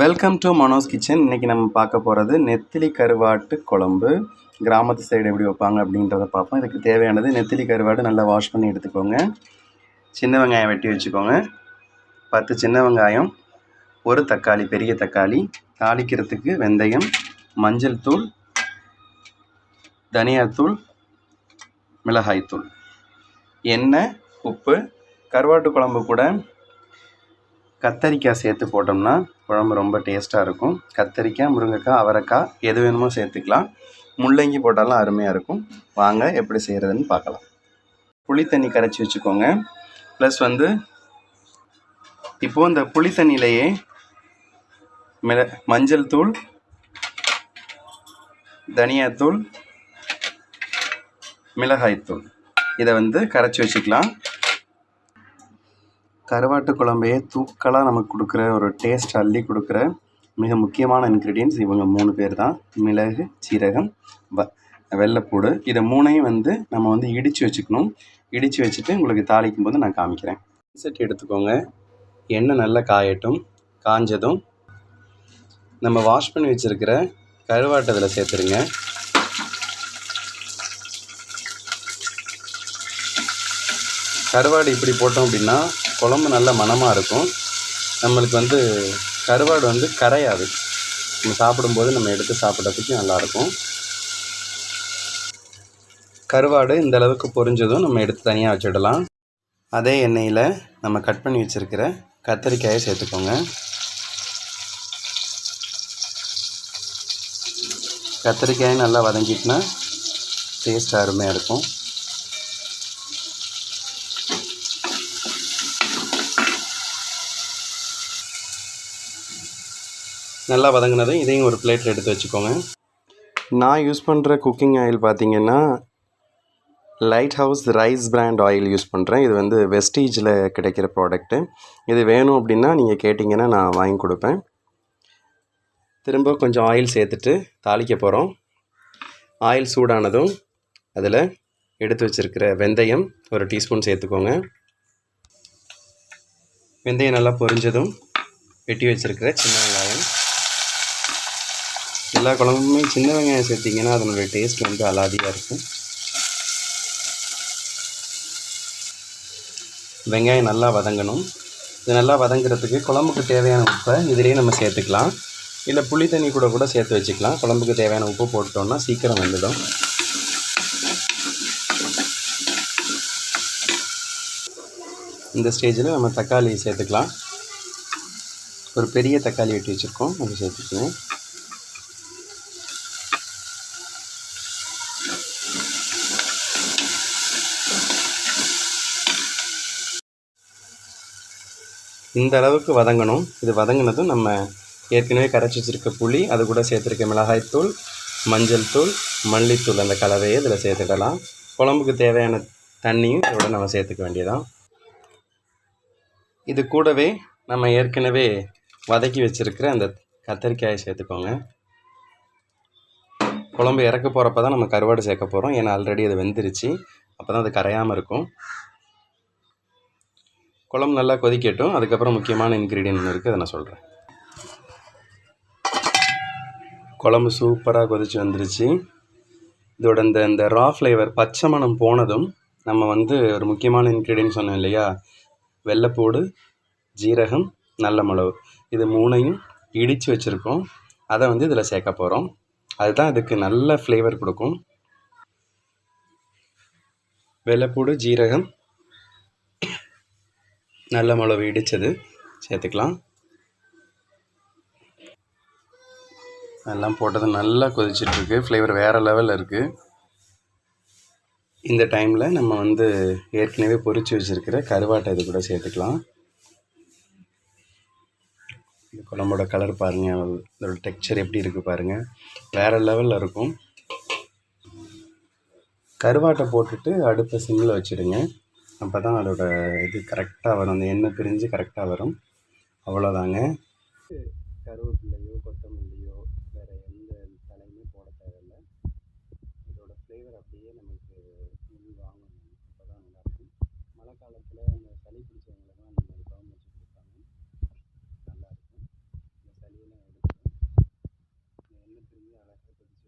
Welcome to Mano's kitchen இன்றைக்கி நம்ம பார்க்க போகிறது நெத்திலி கருவாட்டு குழம்பு. கிராமத்து சைடு எப்படி வைப்பாங்க அப்படின்றத பார்ப்போம். இதுக்கு தேவையானது நெத்திலி கருவாடு நல்லா வாஷ் பண்ணி எடுத்துக்கோங்க. சின்ன வெங்காயம் வெட்டி வச்சுக்கோங்க. பத்து சின்ன வெங்காயம் ஒரு தக்காளி பெரிய தக்காளி தாளிக்கிறதுக்கு வெந்தயம் மஞ்சள் தூள் தனியாத்தூள் மிளகாய்த்தூள் எண்ணெய் உப்பு கருவாட்டு குழம்பு கூட கத்தரிக்காய் சேர்த்து போட்டோம்னா குழம்பு ரொம்ப டேஸ்ட்டாக இருக்கும். கத்தரிக்காய் முருங்கைக்காய் அவரைக்காய் எது வேணுமோ சேர்த்துக்கலாம். முள்ளங்கி போட்டாலும் அருமையாக இருக்கும். வாங்க எப்படி செய்கிறதுன்னு பார்க்கலாம். புளி தண்ணி கரைச்சி வச்சுக்கோங்க. ப்ளஸ் வந்து இப்போது இந்த புளி தண்ணியிலையே மிள மஞ்சள் தூள் தனியாத்தூள் மிளகாய்த்தூள். இதை வந்து கரைச்சி வச்சுக்கலாம். கருவாட்டு குழம்பையே தூக்கலாக நமக்கு கொடுக்குற ஒரு டேஸ்ட் அள்ளி கொடுக்குற மிக முக்கியமான இன்க்ரீடியன்ஸ் இவங்க மூணு பேர் தான் மிளகு சீரகம் வ வெள்ளைப்பூடு. இதை மூணையும் வந்து நம்ம வந்து இடித்து வச்சுக்கணும். இடித்து வச்சுட்டு உங்களுக்கு தாளிக்கும் போது நான் காமிக்கிறேன். செட் எடுத்துக்கோங்க. எண்ணெய் நல்லா காயட்டும் காஞ்சதும். நம்ம வாஷ் பண்ணி வச்சுருக்கிற கருவாட்டை இதில் சேர்த்துருங்க கருவாடு இப்படி போட்டோம் அப்படின்னா குழம்பு நல்ல மணமாக இருக்கும். நம்மளுக்கு வந்து கருவாடு வந்து கரையாது. நம்ம சாப்பிடும்போது நம்ம எடுத்து சாப்பிட்றதுக்கு நல்லாயிருக்கும். கருவாடு இந்த அளவுக்கு பொரிஞ்சதும் நம்ம எடுத்து தனியாக வச்சிடலாம். அதே எண்ணெயில் நம்ம கட் பண்ணி வச்சுருக்கிற கத்திரிக்காயை சேர்த்துக்கோங்க. கத்திரிக்காயும் நல்லா வதங்கிட்டுனா டேஸ்ட் அருமையாக இருக்கும். நல்லா வதங்கினதும் இதையும் ஒரு பிளேட்டில் எடுத்து வச்சுக்கோங்க. நான் யூஸ் பண்ணுற குக்கிங் ஆயில் பார்த்தீங்கன்னா light house rice brand oil use பண்ணுறேன் இது வந்து வெஸ்டீஜில் கிடைக்கிற ப்ராடக்ட்டு இது வேணும் அப்படின்னா நீங்கள் கேட்டிங்கன்னா நான் வாங்கி கொடுப்பேன். திரும்ப கொஞ்சம் ஆயில் சேர்த்துட்டு தாளிக்க போகிறோம் ஆயில் சூடானதும் அதில் எடுத்து வச்சுருக்கிற வெந்தயம் ஒரு டீஸ்பூன் சேர்த்துக்கோங்க. வெந்தயம் நல்லா பொரிஞ்சதும் வெட்டி வச்சுருக்கிற சின்ன வெங்காயம். எல்லா குழம்புமே சின்ன வெங்காயம் சேர்த்திங்கன்னா அதனுடைய டேஸ்ட் வந்து அலாதியாக இருக்கும். வெங்காயம் நல்லா வதங்கணும். இது நல்லா வதங்குறதுக்கு குழம்புக்கு தேவையான உப்பை இதிலேயே நம்ம சேர்த்துக்கலாம். இல்லை புளி தண்ணி கூட கூட சேர்த்து வச்சுக்கலாம். குழம்புக்கு தேவையான உப்பு போட்டோம்னா சீக்கிரம் வந்துடும். இந்த ஸ்டேஜில் நம்ம தக்காளி சேர்த்துக்கலாம். ஒரு பெரிய தக்காளி வெட்டி வச்சுருக்கோம். அது சேர்த்துக்கணும் இந்த அளவுக்கு வதங்கணும். இது வதங்கினதும் நம்ம ஏற்கனவே கரைச்சி வச்சுருக்க புளி அது கூட சேர்த்துருக்க மிளகாய்த்தூள் மஞ்சள் தூள் மல்லித்தூள் அந்த கலவையை இதில் சேர்த்துக்கலாம். குழம்புக்கு தேவையான தண்ணியும் இதோட நம்ம சேர்த்துக்க வேண்டியதான் இது கூடவே நம்ம ஏற்கனவே வதக்கி வச்சுருக்கிற அந்த கத்தரிக்காயை சேர்த்துக்கோங்க. குழம்பு இறக்க போகிறப்ப தான் நம்ம கருவாடு சேர்க்க போகிறோம் ஏன்னா ஆல்ரெடி அது வெந்துருச்சு. அப்போ தான் அது கரையாமல் இருக்கும். குழம்பு நல்லா கொதிக்கட்டும். அதுக்கப்புறம் முக்கியமான இன்க்ரீடியன்ட் ஒன்று இருக்குது அதை நான் சொல்கிறேன் குழம்பு சூப்பராக கொதிச்சு வந்துருச்சு. இதோட இந்த இந்த ரா ஃப்ளேவர் பச்சை மணம் போனதும் நம்ம வந்து ஒரு முக்கியமான இன்க்ரீடியன்ட் சொன்னோம் இல்லையா? வெள்ளைப்பூடு ஜீரகம் நல்ல மிளகு. இது மூணையும் இடித்து வச்சுருக்கோம். அதை வந்து இதில் சேர்க்க போகிறோம் அதுதான் இதுக்கு நல்ல ஃப்ளேவர் கொடுக்கும். வெள்ளைப்பூடு ஜீரகம் நல்ல மிளகு இடித்தது சேர்த்துக்கலாம். எல்லாம் போட்டது நல்லா கொதிச்சிட்ருக்கு. ஃப்ளேவர் வேறு லெவலில் இருக்குது இந்த டைமில் நம்ம வந்து ஏற்கனவே பொறிச்சு வச்சுருக்கிற கருவாட்டை இது கூட சேர்த்துக்கலாம். இந்த குழம்போட கலர் பாருங்கள் அதோட டெக்ஸ்சர் எப்படி இருக்குது பாருங்கள் வேறு லெவலில் இருக்கும். கருவாட்டை போட்டுட்டு அடுப்பை சிம்மில் வச்சுடுங்க. அப்போ தான் அதோட இது கரெக்டாக வரும். அந்த எண்ணெய் பிரிஞ்சு கரெக்டாக வரும். அவ்வளோதாங்க கருவேப்பிள்ளையோ கொத்தமல்லியோ வேறு எந்த தலையுமே போட தேவையில்லை. இதோட ஃப்ளேவர் அப்படியே நமக்கு முன் வாங்கணும். அப்போ தான் நல்லாயிருக்கும் மழை காலத்தில் அந்த சளி பிடிச்சவங்களாம் அந்த மாதிரி குழம்பு வச்சு கொடுப்பாங்க. நல்லாயிருக்கும் இந்த சளியெல்லாம் எடுக்கும் எண்ணெய் பிரிஞ்சு அழகாக பிடிச்சி